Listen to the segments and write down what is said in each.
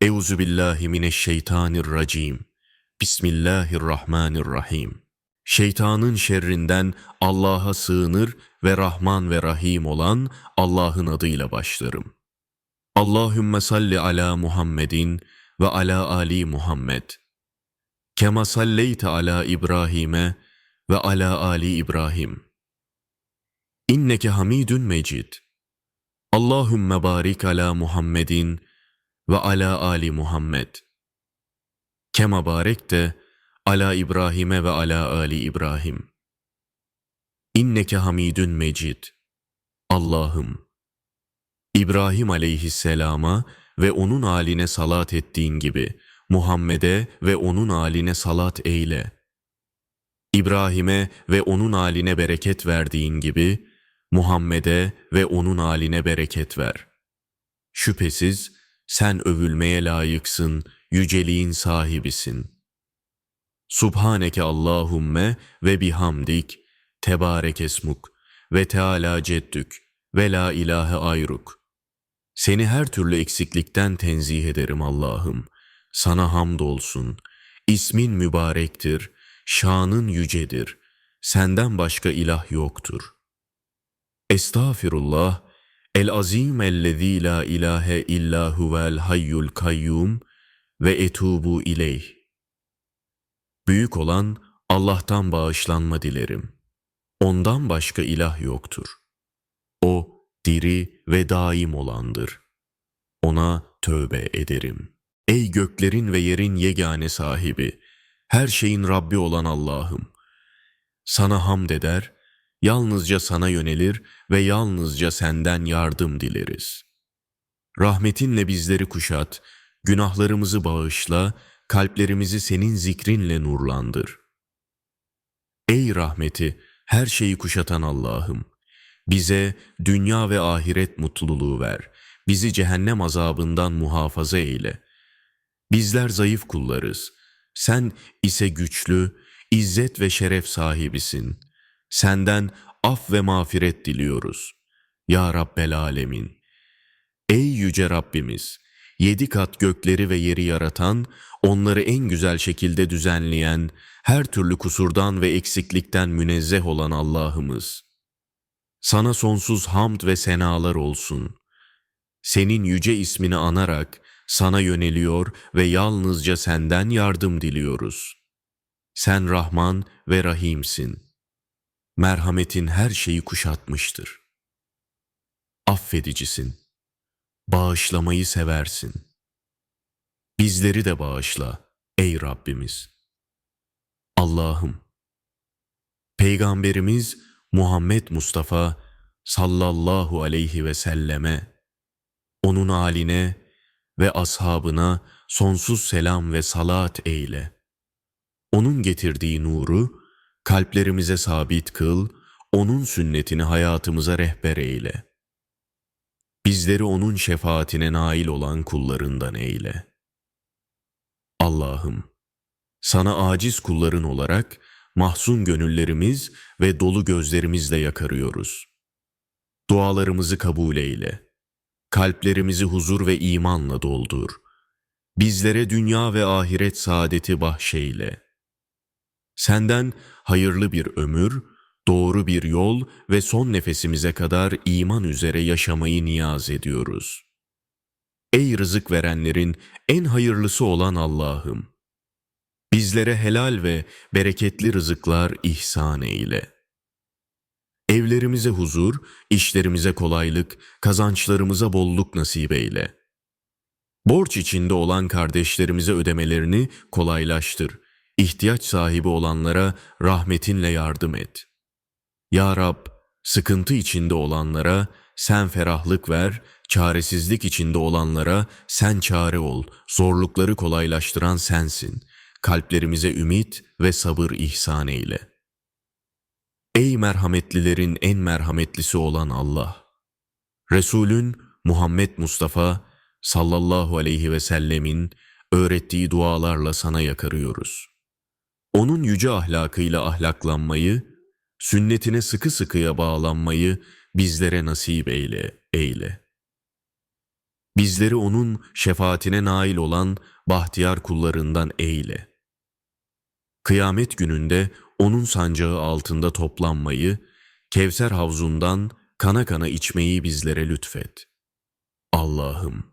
Euzu billahi mineşşeytanirracim. Bismillahirrahmanirrahim. Şeytanın şerrinden Allah'a sığınır ve Rahman ve Rahim olan Allah'ın adıyla başlarım. Allahümme salli ala Muhammedin ve ala Ali Muhammed. Kema salleyte ala İbrahim'e ve ala Ali İbrahim. İnneke hamidun mecid. Allahümme barik ala Muhammedin ve ala Ali Muhammed. Kema barek de ala İbrahim'e ve ala Ali İbrahim. İnneke hamidun mecid. Allah'ım, İbrahim aleyhisselama ve onun aline salat ettiğin gibi Muhammed'e ve onun aline salat eyle. İbrahim'e ve onun aline bereket verdiğin gibi Muhammed'e ve onun aline bereket ver. Şüphesiz sen övülmeye layıksın, yüceliğin sahibisin. Subhaneke Allahumme ve bihamdik, tebarek esmuk ve teala ceddük ve la ilahe ayruk. Seni her türlü eksiklikten tenzih ederim Allah'ım. Sana hamdolsun. İsmin mübarektir, şanın yücedir. Senden başka ilah yoktur. Estağfirullah, el-azim ellezî la ilahe illa huvel hayyul kayyum ve etubu ileyh. Büyük olan Allah'tan bağışlanma dilerim. Ondan başka ilah yoktur. O diri ve daim olandır. Ona tövbe ederim. Ey göklerin ve yerin yegane sahibi, her şeyin Rabbi olan Allah'ım. Sana hamd eder, yalnızca sana yönelir ve yalnızca senden yardım dileriz. Rahmetinle bizleri kuşat, günahlarımızı bağışla, kalplerimizi senin zikrinle nurlandır. Ey rahmeti, her şeyi kuşatan Allah'ım, bize dünya ve ahiret mutluluğu ver, bizi cehennem azabından muhafaza eyle. Bizler zayıf kullarız, sen ise güçlü, izzet ve şeref sahibisin. Senden af ve mağfiret diliyoruz. Ya Rabbel Alemin. Ey yüce Rabbimiz! Yedi kat gökleri ve yeri yaratan, onları en güzel şekilde düzenleyen, her türlü kusurdan ve eksiklikten münezzeh olan Allah'ımız. Sana sonsuz hamd ve senalar olsun. Senin yüce ismini anarak sana yöneliyor ve yalnızca senden yardım diliyoruz. Sen Rahman ve Rahim'sin. Merhametin her şeyi kuşatmıştır. Affedicisin. Bağışlamayı seversin. Bizleri de bağışla ey Rabbimiz. Allah'ım, Peygamberimiz Muhammed Mustafa sallallahu aleyhi ve selleme, onun aline ve ashabına sonsuz selam ve salat eyle. Onun getirdiği nuru kalplerimize sabit kıl, onun sünnetini hayatımıza rehber eyle. Bizleri onun şefaatine nail olan kullarından eyle. Allah'ım, sana aciz kulların olarak mahzun gönüllerimiz ve dolu gözlerimizle yakarıyoruz. Dualarımızı kabul eyle. Kalplerimizi huzur ve imanla doldur. Bizlere dünya ve ahiret saadeti bahşeyle. Senden hayırlı bir ömür, doğru bir yol ve son nefesimize kadar iman üzere yaşamayı niyaz ediyoruz. Ey rızık verenlerin en hayırlısı olan Allah'ım! Bizlere helal ve bereketli rızıklar ihsan eyle. Evlerimize huzur, işlerimize kolaylık, kazançlarımıza bolluk nasip eyle. Borç içinde olan kardeşlerimize ödemelerini kolaylaştır. İhtiyaç sahibi olanlara rahmetinle yardım et. Ya Rab, sıkıntı içinde olanlara sen ferahlık ver, çaresizlik içinde olanlara sen çare ol, zorlukları kolaylaştıran sensin. Kalplerimize ümit ve sabır ihsan eyle. Ey merhametlilerin en merhametlisi olan Allah! Resulün Muhammed Mustafa sallallahu aleyhi ve sellemin öğrettiği dualarla sana yakarıyoruz. Onun yüce ahlakıyla ahlaklanmayı, sünnetine sıkı sıkıya bağlanmayı bizlere nasip eyle, eyle. Bizleri onun şefaatine nail olan bahtiyar kullarından eyle. Kıyamet gününde onun sancağı altında toplanmayı, Kevser havzundan kana kana içmeyi bizlere lütfet. Allah'ım,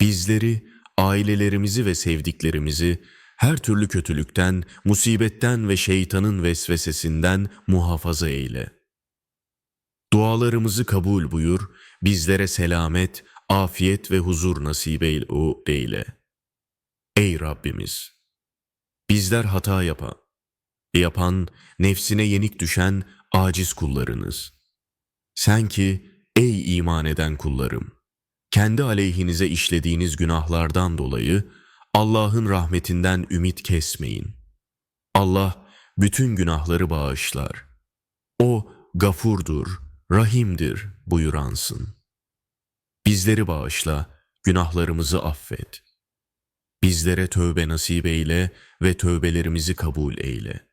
bizleri, ailelerimizi ve sevdiklerimizi her türlü kötülükten, musibetten ve şeytanın vesvesesinden muhafaza eyle. Dualarımızı kabul buyur, bizlere selamet, afiyet ve huzur nasip eyle. Ey Rabbimiz! Bizler hata yapan, yapan, nefsine yenik düşen aciz kullarınız. Sen ki ey iman eden kullarım, kendi aleyhinize işlediğiniz günahlardan dolayı Allah'ın rahmetinden ümit kesmeyin. Allah bütün günahları bağışlar. O gafurdur, rahimdir buyuransın. Bizleri bağışla, günahlarımızı affet. Bizlere tövbe nasip eyle ve tövbelerimizi kabul eyle.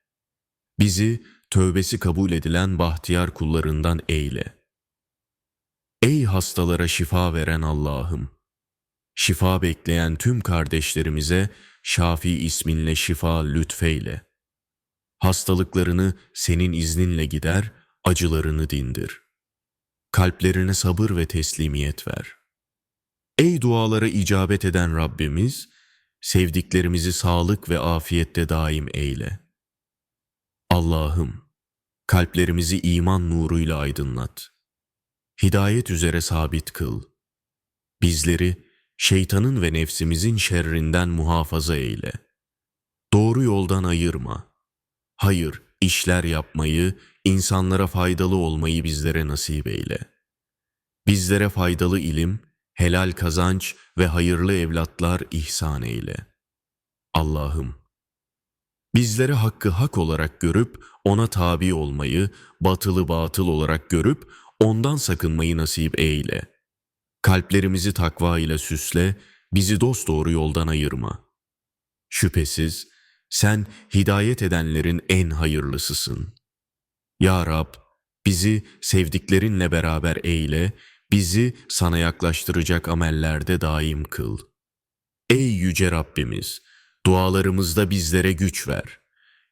Bizi tövbesi kabul edilen bahtiyar kullarından eyle. Ey hastalara şifa veren Allah'ım! Şifa bekleyen tüm kardeşlerimize Şafi isminle şifa lütfeyle. Hastalıklarını senin izninle gider, acılarını dindir. Kalplerine sabır ve teslimiyet ver. Ey dualara icabet eden Rabbimiz, sevdiklerimizi sağlık ve afiyette daim eyle. Allah'ım, kalplerimizi iman nuruyla aydınlat. Hidayet üzere sabit kıl. Bizleri şeytanın ve nefsimizin şerrinden muhafaza eyle. Doğru yoldan ayırma. Hayır, işler yapmayı, insanlara faydalı olmayı bizlere nasip eyle. Bizlere faydalı ilim, helal kazanç ve hayırlı evlatlar ihsan eyle. Allah'ım, bizlere hakkı hak olarak görüp ona tabi olmayı, batılı batıl olarak görüp ondan sakınmayı nasip eyle. Kalplerimizi takva ile süsle, bizi dosdoğru yoldan ayırma. Şüphesiz sen hidayet edenlerin en hayırlısısın. Ya Rab, bizi sevdiklerinle beraber eyle, bizi sana yaklaştıracak amellerde daim kıl. Ey yüce Rabbimiz, dualarımızda bizlere güç ver.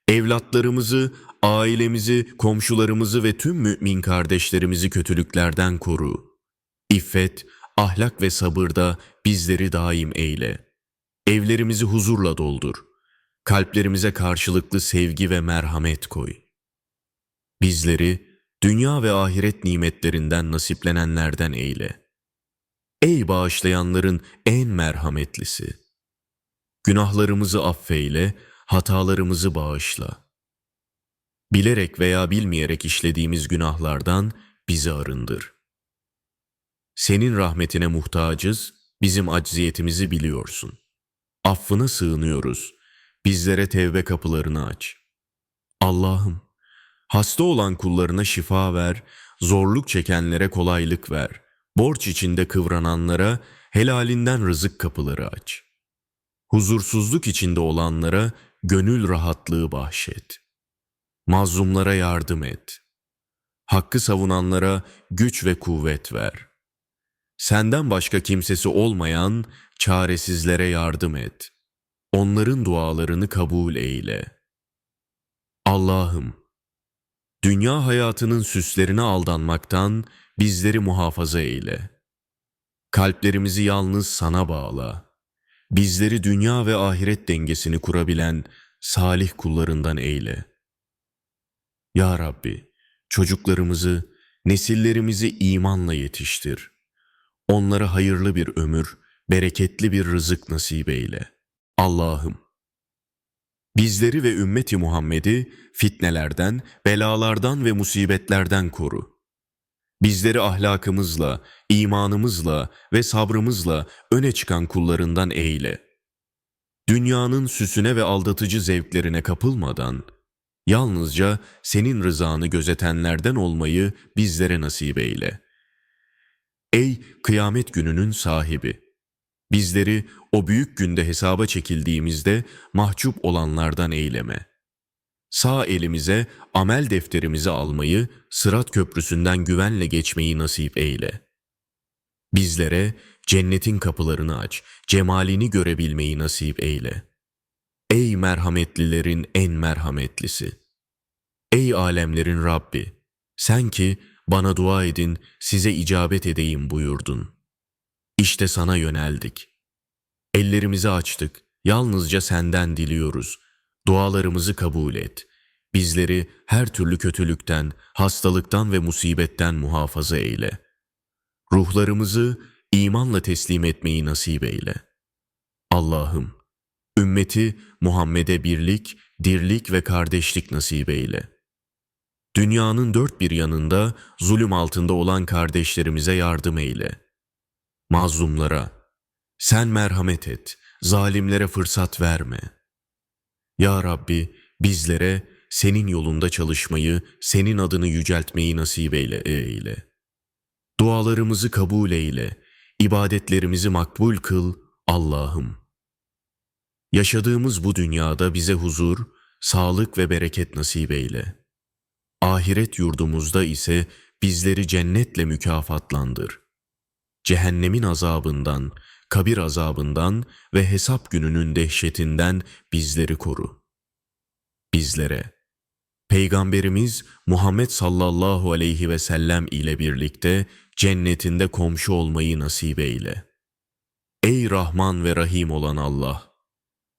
Evlatlarımızı, ailemizi, komşularımızı ve tüm mümin kardeşlerimizi kötülüklerden koru. İffet, ahlak ve sabırda bizleri daim eyle. Evlerimizi huzurla doldur. Kalplerimize karşılıklı sevgi ve merhamet koy. Bizleri dünya ve ahiret nimetlerinden nasiplenenlerden eyle. Ey bağışlayanların en merhametlisi! Günahlarımızı affeyle, hatalarımızı bağışla. Bilerek veya bilmeyerek işlediğimiz günahlardan bizi arındır. Senin rahmetine muhtacız, bizim acziyetimizi biliyorsun. Affına sığınıyoruz, bizlere tevbe kapılarını aç. Allah'ım, hasta olan kullarına şifa ver, zorluk çekenlere kolaylık ver, borç içinde kıvrananlara helalinden rızık kapıları aç. Huzursuzluk içinde olanlara gönül rahatlığı bahşet. Mazlumlara yardım et. Hakkı savunanlara güç ve kuvvet ver. Senden başka kimsesi olmayan çaresizlere yardım et. Onların dualarını kabul eyle. Allah'ım, dünya hayatının süslerine aldanmaktan bizleri muhafaza eyle. Kalplerimizi yalnız sana bağla. Bizleri dünya ve ahiret dengesini kurabilen salih kullarından eyle. Ya Rabbi, çocuklarımızı, nesillerimizi imanla yetiştir. Onlara hayırlı bir ömür, bereketli bir rızık nasip eyle. Allah'ım, bizleri ve ümmeti Muhammed'i fitnelerden, belalardan ve musibetlerden koru. Bizleri ahlakımızla, imanımızla ve sabrımızla öne çıkan kullarından eyle. Dünyanın süsüne ve aldatıcı zevklerine kapılmadan, yalnızca senin rızanı gözetenlerden olmayı bizlere nasip eyle. Ey kıyamet gününün sahibi! Bizleri o büyük günde hesaba çekildiğimizde mahcup olanlardan eyleme. Sağ elimize amel defterimizi almayı, sırat köprüsünden güvenle geçmeyi nasip eyle. Bizlere cennetin kapılarını aç, cemalini görebilmeyi nasip eyle. Ey merhametlilerin en merhametlisi! Ey alemlerin Rabbi! Sen ki bana dua edin, size icabet edeyim buyurdun. İşte sana yöneldik. Ellerimizi açtık, yalnızca senden diliyoruz. Dualarımızı kabul et. Bizleri her türlü kötülükten, hastalıktan ve musibetten muhafaza eyle. Ruhlarımızı imanla teslim etmeyi nasip eyle. Allah'ım, ümmeti Muhammed'e birlik, dirlik ve kardeşlik nasip eyle. Dünyanın dört bir yanında zulüm altında olan kardeşlerimize yardım eyle. Mazlumlara, sen merhamet et, zalimlere fırsat verme. Ya Rabbi, bizlere senin yolunda çalışmayı, senin adını yüceltmeyi nasip eyle, eyle. Dualarımızı kabul eyle, ibadetlerimizi makbul kıl Allah'ım. Yaşadığımız bu dünyada bize huzur, sağlık ve bereket nasip eyle. Ahiret yurdumuzda ise bizleri cennetle mükafatlandır. Cehennemin azabından, kabir azabından ve hesap gününün dehşetinden bizleri koru. Bizlere, Peygamberimiz Muhammed sallallahu aleyhi ve sellem ile birlikte cennetinde komşu olmayı nasip eyle. Ey Rahman ve Rahim olan Allah!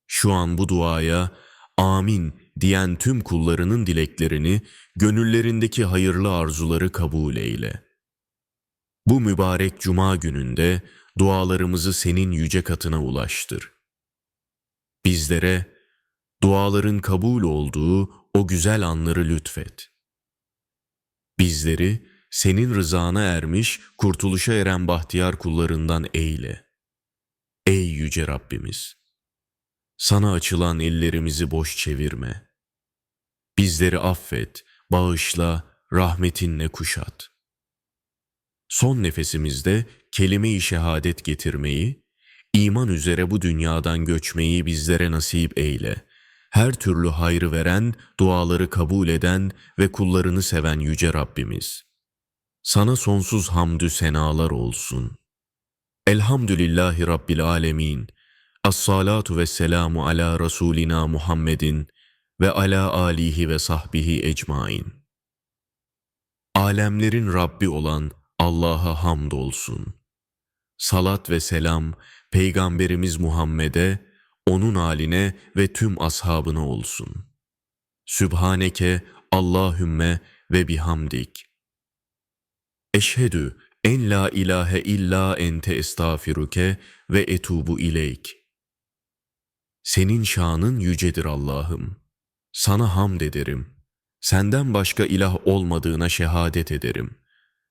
Şu an bu duaya amin diyen tüm kullarının dileklerini, gönüllerindeki hayırlı arzuları kabul eyle. Bu mübarek cuma gününde dualarımızı senin yüce katına ulaştır. Bizlere duaların kabul olduğu o güzel anları lütfet. Bizleri senin rızana ermiş, kurtuluşa eren bahtiyar kullarından eyle. Ey yüce Rabbimiz! Sana açılan ellerimizi boş çevirme. Bizleri affet, bağışla, rahmetinle kuşat. Son nefesimizde kelime-i şehadet getirmeyi, iman üzere bu dünyadan göçmeyi bizlere nasip eyle. Her türlü hayrı veren, duaları kabul eden ve kullarını seven yüce Rabbimiz. Sana sonsuz hamdü senalar olsun. Elhamdülillahi Rabbil alemin. As-salatu ve selamu ala Resulina Muhammedin ve ala alihi ve sahbihi ecmain. Alemlerin Rabbi olan Allah'a hamdolsun. Salat ve selam Peygamberimiz Muhammed'e, onun haline ve tüm ashabına olsun. Sübhaneke Allahümme ve bihamdik. Eşhedü en la ilahe illa ente estağfiruke ve etubu ileyk. Senin şanın yücedir Allah'ım. Sana hamd ederim. Senden başka ilah olmadığına şehadet ederim.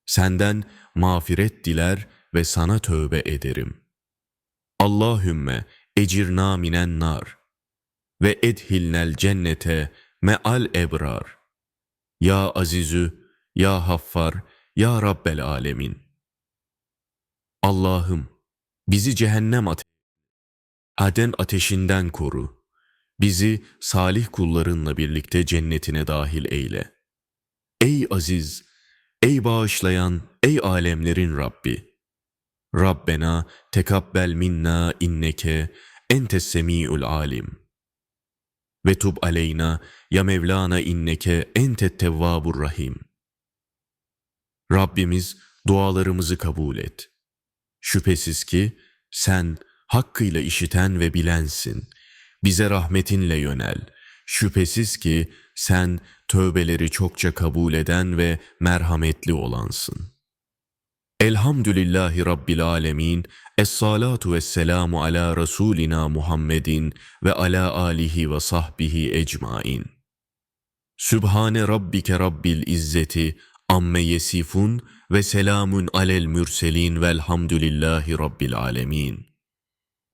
Senden mağfiret diler ve sana tövbe ederim. Allahümme ecirna minen nar ve edhilnel cennete meal ebrar. Ya Azizü, Ya Haffar, Ya Rabbel Alemin. Allah'ım bizi cehennem ate Aden ateşinden koru. Bizi salih kullarınla birlikte cennetine dahil eyle. Ey aziz, ey bağışlayan, ey alemlerin Rabbi. Rabbena tekabbel minna inneke entes semi'ul alim. Ve tub aleyna ya Mevlana inneke entet tevvabur rahim. Rabbimiz dualarımızı kabul et. Şüphesiz ki sen hakkıyla işiten ve bilensin. Bize rahmetinle yönel. Şüphesiz ki sen tövbeleri çokça kabul eden ve merhametli olansın. Elhamdülillahi Rabbil Alemin, Es-salatu vesselamu ala Resulina Muhammedin ve ala alihi ve sahbihi ecmain. Sübhane Rabbike Rabbil İzzeti, amme yesifun ve selamun alel mürselin velhamdülillahi Rabbil Alemin.